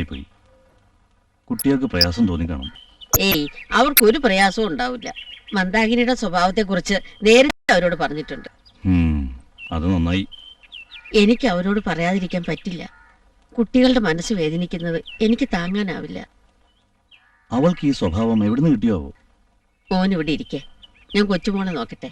പ്രശ്നമായി പോയി കുട്ടികൾക്ക് പ്രയാസം തോന്നിക്കാണും ഏയ് അവർക്ക് ഒരു പ്രയാസവും ഉണ്ടാവില്ല. മന്ദാകിനിയുടെ സ്വഭാവത്തെ കുറിച്ച് നേരിട്ട് അവരോട് പറഞ്ഞിട്ടുണ്ട്. അത് നന്നായി. എനിക്ക് അവരോട് പറയാതിരിക്കാൻ പറ്റില്ല. കുട്ടികളുടെ മനസ്സ് വേദനിക്കുന്നത് എനിക്ക് താങ്ങാനാവില്ല. അവൾക്ക് ഈ സ്വഭാവം എവിടുന്ന് കിട്ടിയോ? ഓൻ ഇവിടെ ഇരിക്കേ. ഞാൻ കൊച്ചുമോളെ നോക്കട്ടെ.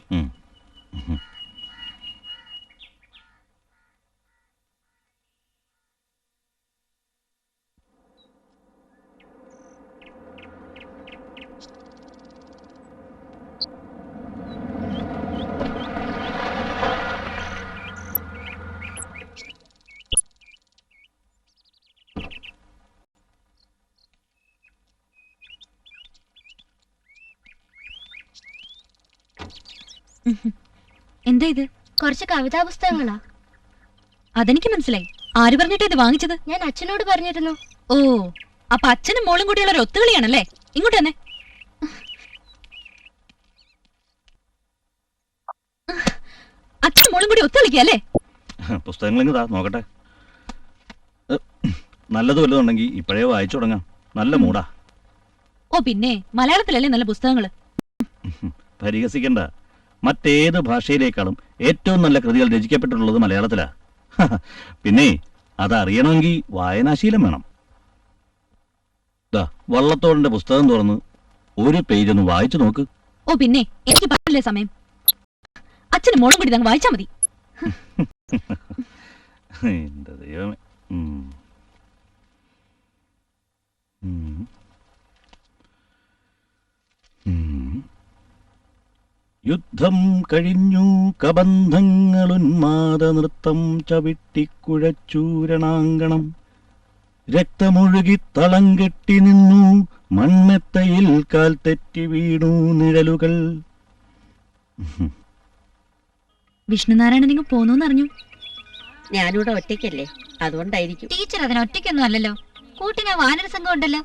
എന്താ ഇത് കുറച്ച് കവിതാ പുസ്തകങ്ങളാ അതെനിക്ക് മനസ്സിലായി. ആര് പറഞ്ഞിട്ട് ഇത് വാങ്ങിച്ചത്? ഞാൻ അച്ഛനോട് പറഞ്ഞിരുന്നു. ഓ അപ്പൊ അച്ഛനും മോളും കൂടിയുള്ള ഒരു ഒത്തുകളിയാണല്ലേ? ഇങ്ങോട്ട് തന്നെ അച്ഛനും മോളും കൂടി ഒത്തുകളിക്കല്ലേ പുസ്തകങ്ങൾ നോക്കട്ടെ. നല്ലത് വല്ലതുണ്ടെങ്കിൽ ഇപ്പോഴേ വായിച്ചു തുടങ്ങാം. നല്ല മൂടാ ഓ പിന്നെ മലയാളത്തിലല്ലേ നല്ല പുസ്തകങ്ങൾ? പരിഹസിക്കണ്ട. മറ്റേത് ഭാഷയിലേക്കാളും ഏറ്റവും നല്ല കൃതികൾ രചിക്കപ്പെട്ടിട്ടുള്ളത് മലയാളത്തിലാ പിന്നെ അതറിയണമെങ്കിൽ വായനാശീലം വേണം ദാ വള്ളത്തോടിന്റെ പുസ്തകം തുറന്ന് ഒരു പേജ് ഒന്ന് വായിച്ചു നോക്ക് ഓ പിന്നെ എനിക്ക് പറ്റില്ലേ സമയം അച്ഛന് മോളും കൂടി വായിച്ചാ മതി എന്താ ദൈവമേ. ഉം. ഉം. യുദ്ധം കഴിഞ്ഞു കബന്ധങ്ങളുന്മാദ നൃത്തം ചവിട്ടിക്കുഴച്ചൂരണാങ്കണം. രക്തമൊഴുകി തളം കെട്ടി നിന്നു മൺമെത്തയിൽ കാൽ തെറ്റി വീണു നിഴലുകൾ. വിഷ്ണുനാരായണൻ നിങ്ങൾ പോന്നു അറിഞ്ഞു ഞാനിവിടെ ഒറ്റയ്ക്കല്ലേ അതുകൊണ്ടായിരിക്കും. ടീച്ചർ അതിന് ഒറ്റയ്ക്കൊന്നും അല്ലല്ലോ. കൂട്ടിനെ വാനര സംഘം ഉണ്ടല്ലോ.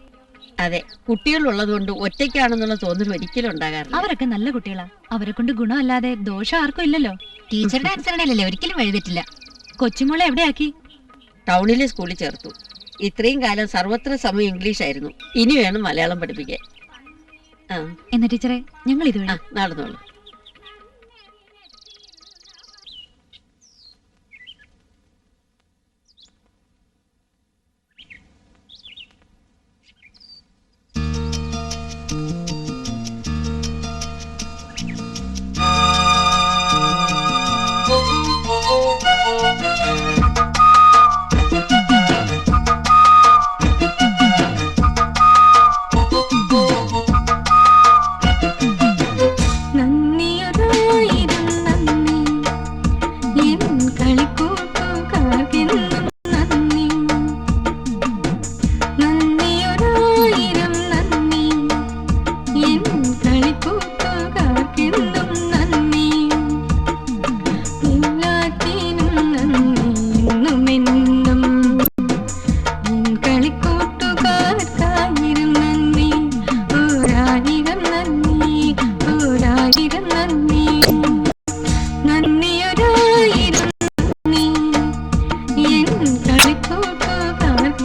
അതെ കുട്ടികളുള്ളതുകൊണ്ട് ഒറ്റയ്ക്കാണെന്നുള്ള തോന്നൽ ഒരിക്കലും ഉണ്ടാകാറില്ല. അവരൊക്കെ നല്ല കുട്ടികളാ. അവരെ കൊണ്ട് ഗുണമല്ലാതെ ദോഷം ആർക്കും ഇല്ലല്ലോ. ടീച്ചറുടെ അനുസരണയിലല്ലേ ഒരിക്കലും വഴുതിട്ടില്ല കൊച്ചുമോളെ എവിടെയാക്കി? ടൗണിലെ സ്കൂളിൽ ചേർത്തു. ഇത്രയും കാലം സർവത്ര സമയം ഇംഗ്ലീഷ് ആയിരുന്നു ഇനി വേണം മലയാളം പഠിപ്പിക്കാൻ. ആ. എന്നാ ടീച്ചറെ ഞങ്ങൾ ഇത് നടന്നോളൂ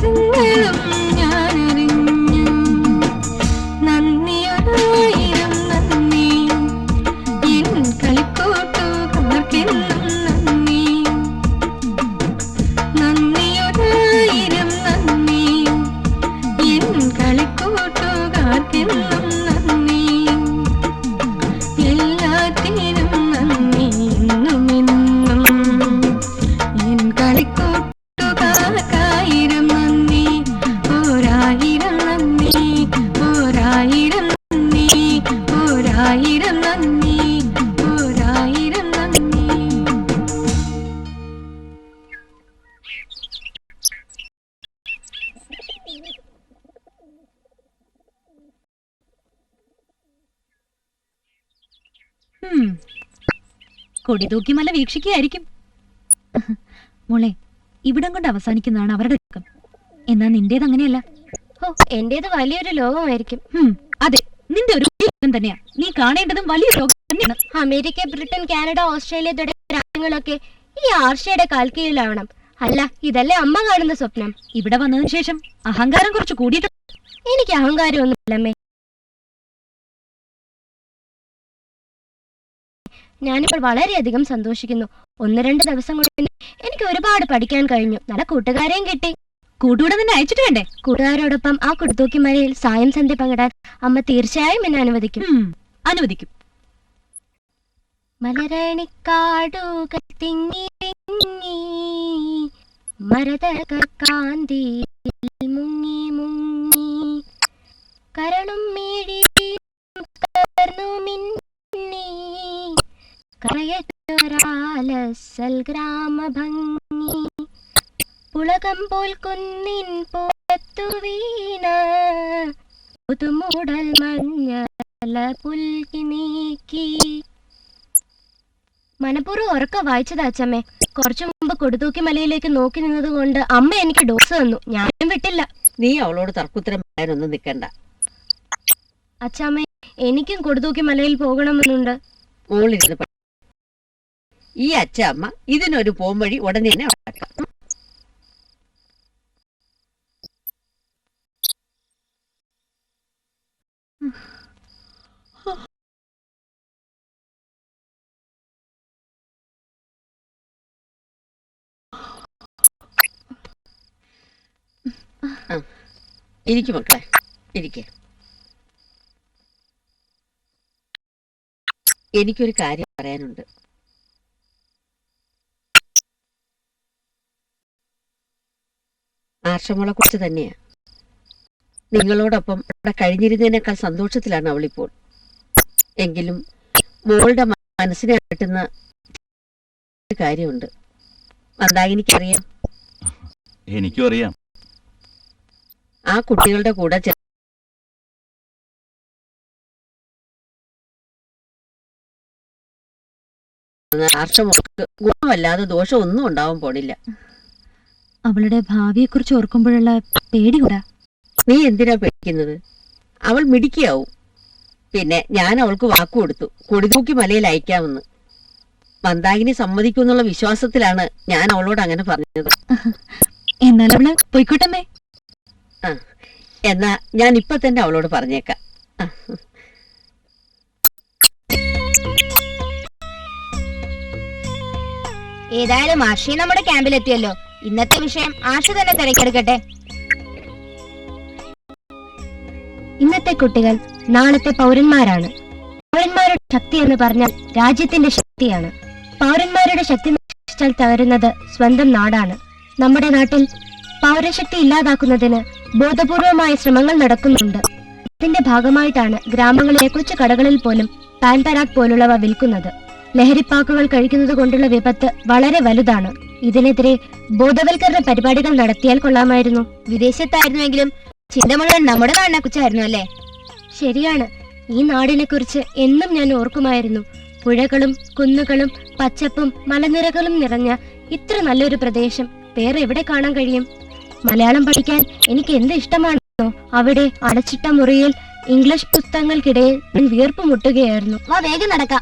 Sing with കൊടി തൂക്കി മല വീക്ഷിക്കുകയായിരിക്കും. മോളെ ഇവിടം കൊണ്ട് അവസാനിക്കുന്നതാണ് അവരുടെ ദുഃഖം എന്നാ നിന്റേത് അങ്ങനെയല്ല. ഓ എന്റേത് വലിയൊരു ലോകമായിരിക്കും. അതെ നിന്റെ ഒരു ലോകം തന്നെയാ. നീ കാണേണ്ടതും വലിയ ലോകം തന്നെയാണ്. അമേരിക്ക ബ്രിട്ടൻ കാനഡ ഓസ്ട്രേലിയ തുടങ്ങിയ രാജ്യങ്ങളൊക്കെ ഈ ആർഷയുടെ കാൽക്കീഴിലാവണം അല്ല ഇതല്ലേ അമ്മ കാണുന്ന സ്വപ്നം. ഇവിടെ വന്നതിന് ശേഷം അഹങ്കാരം കുറച്ച് കൂടിയിട്ടുണ്ട്. എനിക്ക് അഹങ്കാരമൊന്നുമില്ലമ്മേ. ഞാനിപ്പോൾ വളരെയധികം സന്തോഷിക്കുന്നു. ഒന്ന് രണ്ട് ദിവസം കൊണ്ട് എനിക്ക് ഒരുപാട് പഠിക്കാൻ കഴിഞ്ഞു. നല്ല കൂട്ടുകാരെയും കിട്ടി. കൂട്ടുകൂടെ തന്നെ അയച്ചിട്ട് വേണ്ടേ? കൂട്ടുകാരോടൊപ്പം ആ കുടുത്തൂക്കി മലയിൽ സായം സന്ധ്യ പങ്കിടാൻ അമ്മ തീർച്ചയായും എന്നെ അനുവദിക്കും. അനുവദിക്കും. മലരണിക്കാടുകൾ തിങ്ങി തിങ്ങി മരതക മുങ്ങി മുങ്ങി കരളും മിഴിയും കവർന്നു മിന്നി. കറയറ്റൊരാലസൽ ഗ്രാമഭംഗി. പുളകം പോൽ കുന്നിൻ പോലത്തു വീണ. പുതുമൂടൽ മഞ്ഞല പുൽകി നീക്കി. മനപൂർവം ഉറക്ക വായിച്ചതാ അച്ചമ്മേ കുറച്ചു മുമ്പ് കൊടുതൂക്കി മലയിലേക്ക് നോക്കി നിന്നത് കൊണ്ട് അമ്മ എനിക്ക് ഡോസ് തന്നു. ഞാനും വിട്ടില്ല. നീ അവളോട് തർക്കുത്തരം പറയാനൊന്നും നിൽക്കണ്ട അച്ചാമ്മേ എനിക്കും കൊടുതൂക്കി മലയിൽ പോകണമെന്നുണ്ട്. മോളിരുന്ന്. ഈ അച്ഛമ്മ ഇതിനൊരു പോംവഴി ഉടനെ തന്നെ ഇരിക്ക് മക്കളെ ഇരിക്കേ. എനിക്കൊരു കാര്യം പറയാനുണ്ട്. ആശ്രമങ്ങളെ കുറിച്ച് തന്നെയാ. നിങ്ങളോടൊപ്പം അവിടെ കഴിഞ്ഞിരുന്നതിനേക്കാൾ സന്തോഷത്തിലാണ് അവളിപ്പോൾ. എങ്കിലും മോളുടെ മനസ്സിനെ ഒരു കാര്യമുണ്ട്. മന്ദാകിനിക്കറിയാം എനിക്കും അറിയാം. ആ കുട്ടികളുടെ കൂടെ ചെ- ആർഷമോൾക്ക് ഗുണമല്ലാതെ ദോഷമൊന്നും ഉണ്ടാവാൻ പോണില്ല. അവളുടെ ഭാവിയെക്കുറിച്ച് ഓർക്കുമ്പോഴുള്ള പേടി കൂടാ നീ എന്തിനാ പേടിക്കുന്നത്? അവൾ മിടിക്കാവും പിന്നെ ഞാൻ അവൾക്ക് വാക്കു കൊടുത്തു. കൊടിതൂക്കി മലയിൽ അയക്കാമെന്ന്. മന്ദാകിനി സമ്മതിക്കുമെന്നുള്ള വിശ്വാസത്തിലാണ് ഞാൻ അവളോട് അങ്ങനെ പറഞ്ഞത്. എന്നാൽ അവൾ പോയിക്കോട്ടമ്മേ. എന്നാ ഞാൻ ഇപ്പൊ തന്നെ അവളോട് പറഞ്ഞേക്കാം. ഏതായാലും മാഷി നമ്മുടെ ക്യാമ്പിലെത്തിയല്ലോ. ഇന്നത്തെ വിഷയം ആശു തന്നെ തിരക്കെടുക്കട്ടെ ഇന്നത്തെ കുട്ടികൾ നാളത്തെ പൗരന്മാരാണ്. പൗരന്മാരുടെ ശക്തി എന്ന് പറഞ്ഞാൽ രാജ്യത്തിന്റെ ശക്തിയാണ്. പൗരന്മാരുടെ ശക്തി നശിച്ചാൽ തകരുന്നത് സ്വന്തം നാടാണ്. നമ്മുടെ നാട്ടിൽ പൗരശക്തി ഇല്ലാതാക്കുന്നതിന് ബോധപൂർവമായ ശ്രമങ്ങൾ നടക്കുന്നുണ്ട്. ഇതിന്റെ ഭാഗമായിട്ടാണ് ഗ്രാമങ്ങളിലെ കൊച്ചു കടകളിൽ പോലും പാൻ പരാഗ് പോലുള്ളവ വിൽക്കുന്നത്. ലഹരിപ്പാക്കുകൾ കഴിക്കുന്നത് കൊണ്ടുള്ള വിപത്ത് വളരെ വലുതാണ്. ഇതിനെതിരെ ബോധവൽക്കരണ പരിപാടികൾ നടത്തിയാൽ കൊള്ളാമായിരുന്നു. വിദേശത്തായിരുന്നുവെങ്കിലും ചിന്ത മുഴുവൻ നമ്മുടെ നാടിനെ കുറിച്ചായിരുന്നു അല്ലേ? ശരിയാണ്. ഈ നാടിനെ കുറിച്ച് എന്നും ഞാൻ ഓർക്കുമായിരുന്നു. പുഴകളും കുന്നുകളും പച്ചപ്പും മലനിരകളും നിറഞ്ഞ ഇത്ര നല്ലൊരു പ്രദേശം വേറെ എവിടെ കാണാൻ കഴിയും? മലയാളം പഠിക്കാൻ എനിക്ക് എന്ത് ഇഷ്ടമാണെന്നോ? അവിടെ അടച്ചിട്ട മുറിയിൽ ഇംഗ്ലീഷ് പുസ്തകങ്ങൾക്കിടയിൽ വിയർപ്പ് മുട്ടുകയായിരുന്നു. വാ വേഗം നടക്കാം.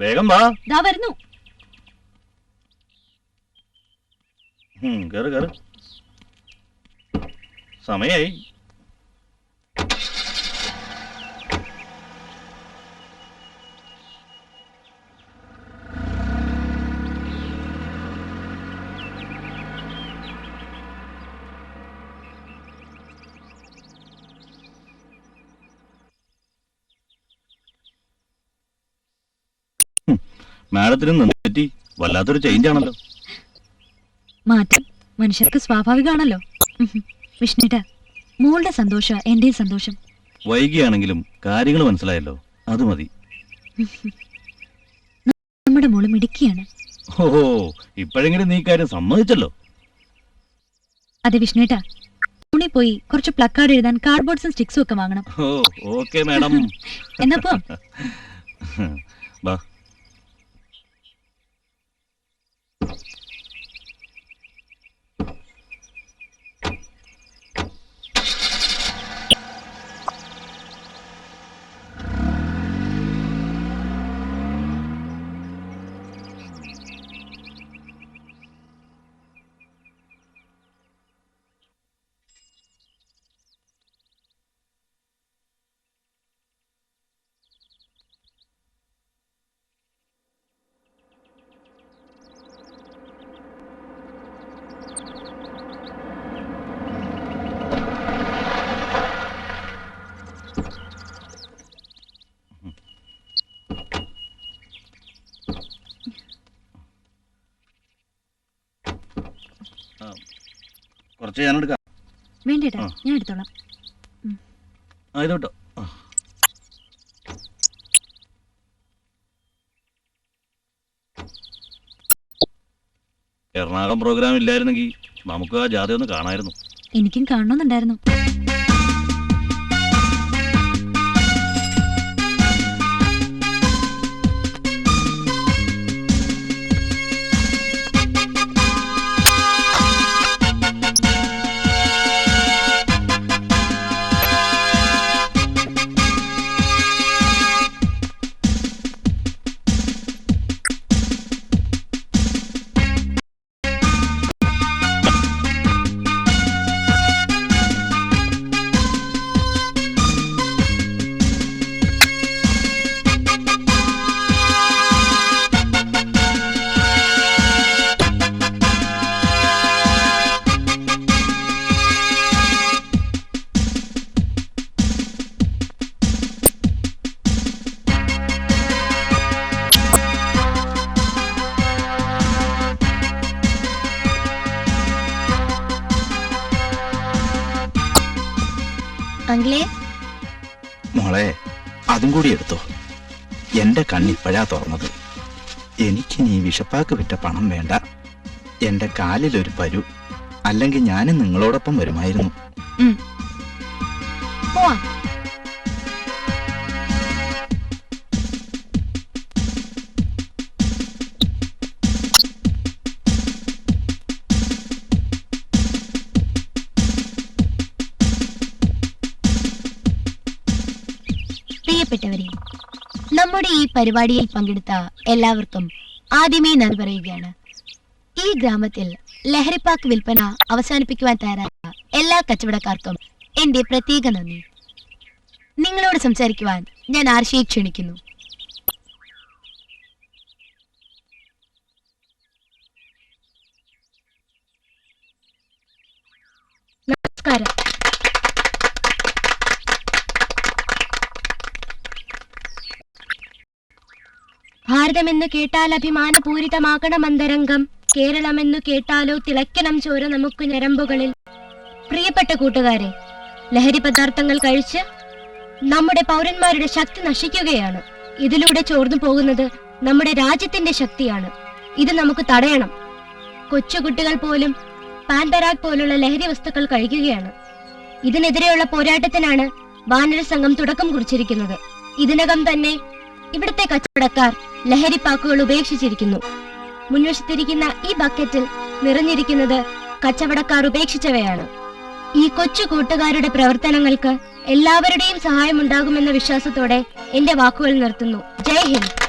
വേഗം വാ. ദാ വരുന്നു. കേറ് കേറ്. സമയായി. മാഡത്തിന് നിന്നെറ്റി വല്ലാത്തൊരു ചേഞ്ച് ആണല്ലോ. മാറ്റം മനുഷ്യർക്ക് സ്വാഭാവികമാണല്ലോ. വിഷ്ണുട്ട മോളുടെ സന്തോഷം എന്റെ സന്തോഷം. വൈകിയാണെങ്കിലും കാര്യങ്ങൾ മനസ്സിലായല്ലോ അത് മതി. നമ്മുടെ മോൾ മിടുക്കിയാണ്. ഓഹോ ഇപ്പോഴെങ്കിലും നീ കാര്യം സമ്മതിച്ചല്ലോ. അതെ വിഷ്ണുട്ട ടൗണിൽ പോയി കുറച്ച് പ്ലക്കാർഡ് എഴുതാൻ കാർഡ്ബോർഡ്സും സ്റ്റിക്സും ഒക്കെ വാങ്ങണം. Oh okay madam. എന്നാ പോ വാ കുറച്ച് ഞാൻ എടുക്കാം. വേണ്ടേട്ടാ ഞാൻ എടുത്തോളാം. എറണാകുളം പ്രോഗ്രാം ഇല്ലായിരുന്നെങ്കിൽ നമുക്ക് ആ ജാഥ ഒന്ന് കാണായിരുന്നു. എനിക്കും കാണണമെന്നുണ്ടായിരുന്നു. അങ്കിളെ മോളെ അതും കൂടി എടുത്തോ. എന്റെ കണ്ണിപ്പോഴാ തുറന്നത്. എനിക്ക് നീ വിഷപ്പാക്ക് വിറ്റ പണം വേണ്ട. എന്റെ കാലിലൊരു പരു. അല്ലെങ്കിൽ ഞാനും നിങ്ങളോടൊപ്പം വരുമായിരുന്നു. പോവാം. പ്രിയപ്പെട്ടവരെ നമ്മുടെ ഈ പരിപാടിയിൽ പങ്കെടുത്ത എല്ലാവർക്കും ആദ്യമേ നന്ദി പറയുകയാണ്. ഈ ഗ്രാമത്തിൽ ലഹരിപ്പാക്ക് വിൽപ്പന അവസാനിപ്പിക്കുവാൻ തയ്യാറായ എല്ലാ കച്ചവടക്കാർക്കും എന്റെ പ്രത്യേക നന്ദി. നിങ്ങളോട് സംസാരിക്കുവാൻ ഞാൻ ആർഷയെ ക്ഷണിക്കുന്നു. നമസ്കാരം. ഭാരതമെന്ന് കേട്ടാൽ അഭിമാനപൂരിതമാകണം അന്തരംഗം കേരളമെന്നു കേട്ടാലോ തിളയ്ക്കണം ചോര നമുക്ക് ഞരമ്പുകളിൽ. പ്രിയപ്പെട്ട കൂട്ടുകാരെ ലഹരി പദാർത്ഥങ്ങൾ കഴിച്ച് നമ്മുടെ പൗരന്മാരുടെ ശക്തി നശിക്കുകയാണ്. ഇതിലൂടെ ചോർന്നു പോകുന്നത് നമ്മുടെ രാജ്യത്തിന്റെ ശക്തിയാണ്. ഇത് നമുക്ക് തടയണം. കൊച്ചുകുട്ടികൾ പോലും പാൻപരാഗ് പോലുള്ള ലഹരി വസ്തുക്കൾ കഴിക്കുകയാണ്. ഇതിനെതിരെയുള്ള പോരാട്ടത്തിനാണ് വാനര സംഘം തുടക്കം കുറിച്ചിരിക്കുന്നത്. ഇതിനകം തന്നെ ഇവിടുത്തെ കച്ചവടക്കാർ ലഹരിപ്പാക്കുകൾ ഉപേക്ഷിച്ചിരിക്കുന്നു. മുൻവശത്തിരിക്കുന്ന ഈ ബക്കറ്റിൽ നിറഞ്ഞിരിക്കുന്നത് കച്ചവടക്കാർ ഉപേക്ഷിച്ചവയാണ്. ഈ കൊച്ചു കൂട്ടുകാരുടെ പ്രവർത്തനങ്ങൾക്ക് എല്ലാവരുടെയും സഹായമുണ്ടാകുമെന്ന വിശ്വാസത്തോടെ എന്റെ വാക്കുകൾ നിർത്തുന്നു. ജയ് ഹിന്ദ്.